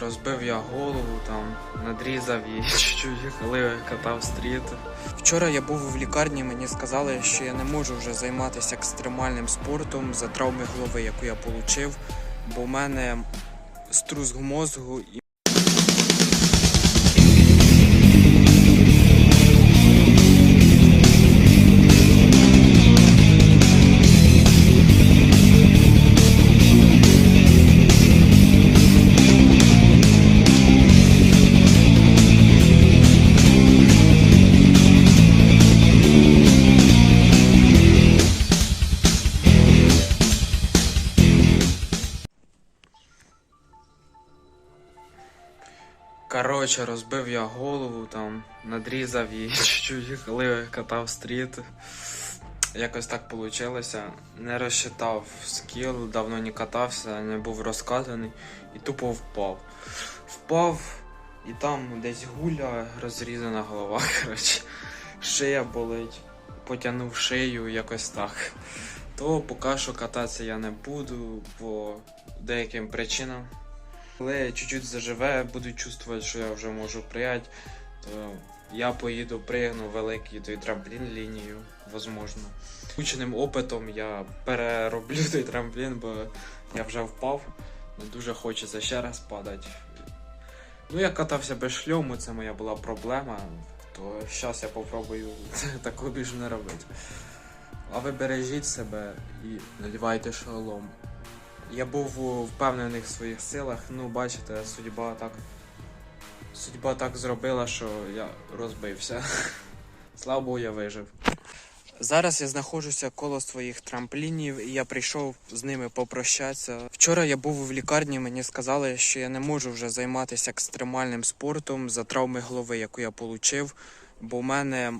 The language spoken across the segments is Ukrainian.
Розбив я голову, там надрізав її чуть-чуть, коли катав стріт. Вчора я був в лікарні, мені сказали, що я не можу вже займатися екстремальним спортом за травми голови, яку я отримав, бо в мене струс мозгу Коротше, розбив я голову, там надрізав її чуть-чуть, коли катав стріт. Якось так вийшло. Не розчитав скіл, давно не катався, не був розкатаний і тупо впав. Впав, і там десь гуля, розрізана голова. Коротше, шия болить. Потягнув шию якось так. То поки що кататися я не буду по деяким причинам. Коли чуть-чуть заживе, буду чувствувати, що я вже можу прияти, то я поїду, пригну великий той трамплін лінію, возможно. Ученим опитом я перероблю той трамплін, бо я вже впав. Дуже хочеться ще раз падати. Ну, я катався без шльому, це моя була проблема, то зараз я попробую такого більше не робити. А ви бережіть себе і надівайте шолом. Я був впевнений в своїх силах. Ну, бачите, судьба так. Судьба так зробила, що я розбився. Слава Богу, я вижив. Зараз я знаходжуся коло своїх трамплінів, і я прийшов з ними попрощатися. Вчора я був в лікарні, мені сказали, що я не можу вже займатися екстремальним спортом за травми голови, яку я отримав, бо в мене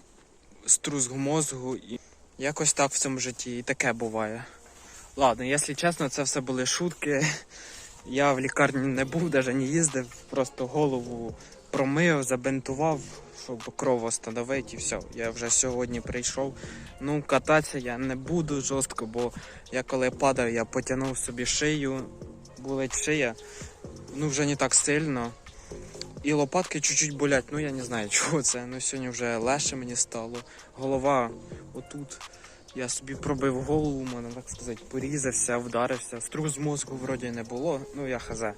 струс мозгу і якось так в цьому житті і таке буває. Ладно, якщо чесно, це все були шутки. Я в лікарні не був, навіть не їздив, просто голову промив, забинтував, щоб кров остановити і все. Я вже сьогодні прийшов. Ну, кататися я не буду жорстко, бо я коли падав, я потягнув собі шию, болить шия, ну вже не так сильно. І лопатки чуть-чуть болять, ну я не знаю, чого це. Ну сьогодні вже легше мені стало. Голова отут. Я собі пробив голову, можна так сказати, порізався, вдарився. Струс мозку вроді не було, ну я хазе.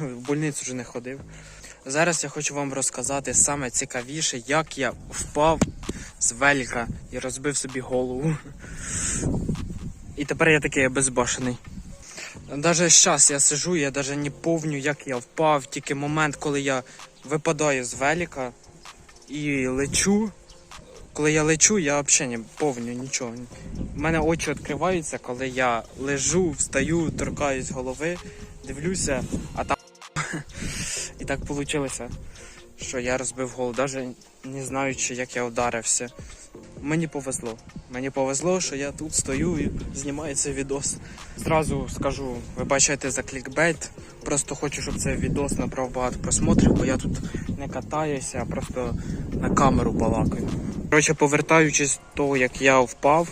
В больницю вже не ходив. Зараз я хочу вам розказати саме цікавіше, як я впав з велька і розбив собі голову. І тепер я такий безбашений. Навіть зараз я сижу, я навіть не помню, як я впав, тільки момент, коли я випадаю з велика і лечу. Коли я лечу, я взагалі не помню нічого. У мене очі відкриваються, коли я лежу, встаю, торкаюсь голови, дивлюся, а там. І так вийшло, що я розбив голову, навіть не знаючи, як я вдарився. Мені повезло. Мені повезло, що я тут стою і знімаю цей відос. Зразу скажу, ви бачите за клікбейт. Просто хочу, щоб цей відос набрав багато просмотрів, бо я тут не катаюся, а просто на камеру балакаю. Коротше, повертаючись до того, як я впав,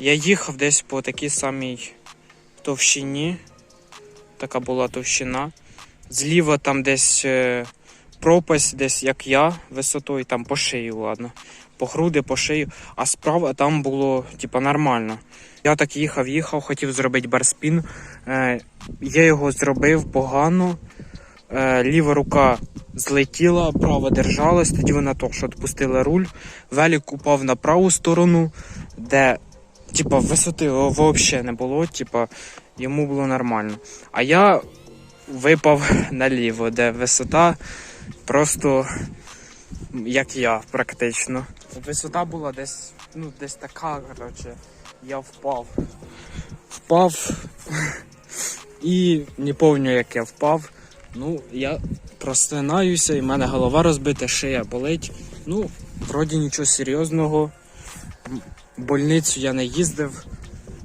я їхав десь по такій самій товщині. Така була товщина. Зліва там десь е, пропасть, десь як я, висотою, там по шию, ладно. По груди, по шию, а справа там було типа нормально. Я так їхав, їхав, хотів зробити барспін. Е, я його зробив погано. Е, ліва рука злетіла, права держалась, тоді вона то, що відпустила руль. Велик упав на праву сторону, де типа висоти взагалі не було, типа йому було нормально. А я випав наліво, де висота просто як я, практично. Висота була десь, ну, десь така, коротше, я впав. Впав і не пам'ятаю, як я впав. Ну, я простинаюся, і в мене голова розбита, шия болить. Ну, вроді нічого серйозного. В больницю я не їздив,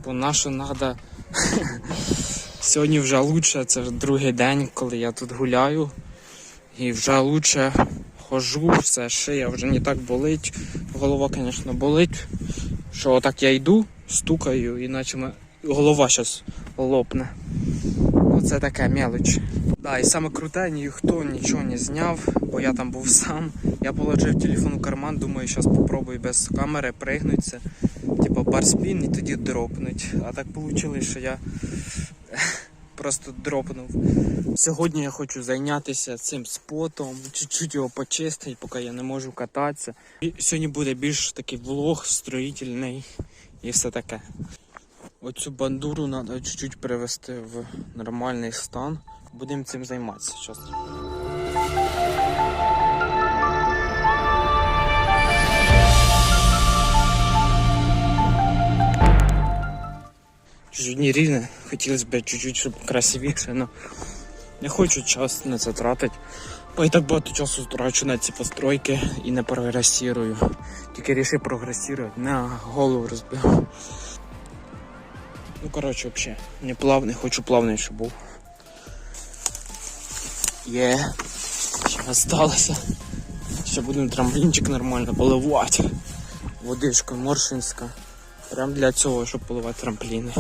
бо на що треба. Сьогодні вже лучше, це другий день, коли я тут гуляю. І вже лучше хожу, все, шия вже не так болить. Голова, звісно, болить. Що отак я йду, стукаю, іначе голова зараз лопне. Ну це таке мелоч. Да, і саме круте, ніхто нічого не зняв, бо я там був сам. Я положив телефон у карман, думаю, зараз попробую без камери пригнутися. Типа барспін і тоді дропнуть. А так вийшло, що я просто дропнув. Сьогодні я хочу зайнятися цим спотом, чуть-чуть його почистити, поки я не можу кататися. І сьогодні буде більш такий влог строїтельний і все таке. Оцю бандуру треба чуть-чуть привести в нормальний стан. Будемо цим займатися зараз. Чуть-чуть хотілося б чуть-чуть, щоб красивіше, але не хочу час на це тратити. Бо і так багато часу трачу на ці постройки і не прогресірую. Тільки рішив прогресувати, на голову розбив. Ну, коротше, взагалі, не плавний, хочу плавний, щоб був. Є. Ще осталося. Ще будемо трамплінчик нормально поливати. Водичка моршинська. Прям для цього, щоб поливати трампліни.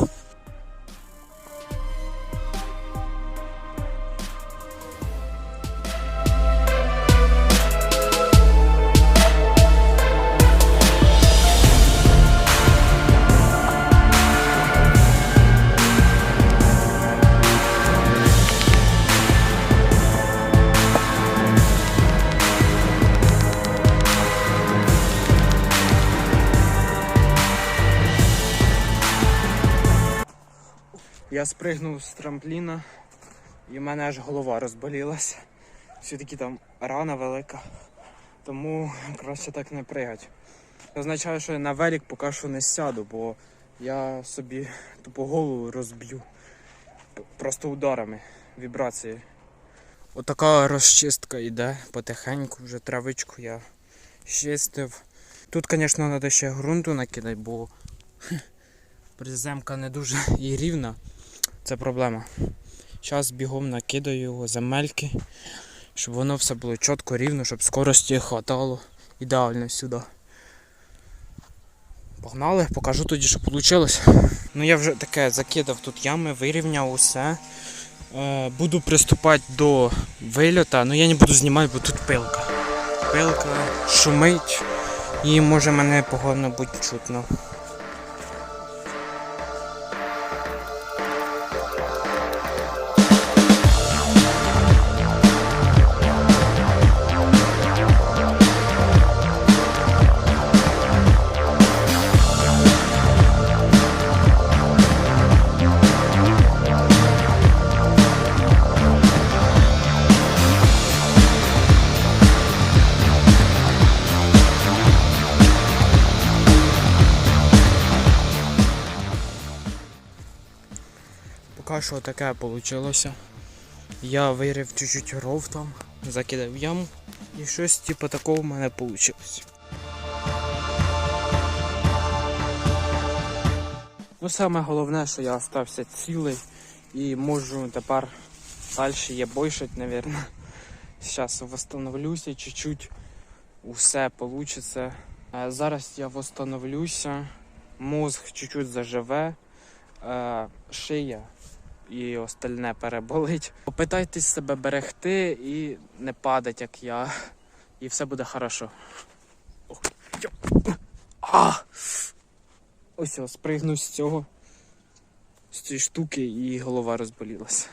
Я спригнув з трампліна і в мене аж голова розболілася. Все-таки там рана велика. Тому краще так не пригати. Це означає, що я на велик поки що не сяду, бо я собі тупо голову розб'ю. Просто ударами, вібрації. Отака розчистка йде потихеньку, вже травичку я чистив. Тут, звісно, треба ще ґрунту накидати, бо приземка не дуже і рівна. Це проблема. Зараз бігом накидаю його земельки, щоб воно все було чітко, рівно, щоб скорості хватало ідеально сюди. Погнали, покажу тоді, що вийшло. Ну я вже таке закидав тут ями, вирівняв усе. Е, буду приступати до вильота, але я не буду знімати, бо тут пилка. Пилка шумить і може мене погано бути чутно. Поки що таке вийшло. Я вирив чуть-чуть ров там, закидав яму і щось типу такого в мене вийшло. Ну саме головне, що я остався цілий і можу тепер далі є бойшить, мабуть. Зараз восстановлюся чуть-чуть, усе вийде. Зараз я восстановлюся, мозг чуть-чуть заживе, е, шия і остальне переболить. Попитайтесь себе берегти і не падать, як я. І все буде хорошо. Ось я спригнув з цього, з цієї штуки і голова розболілася.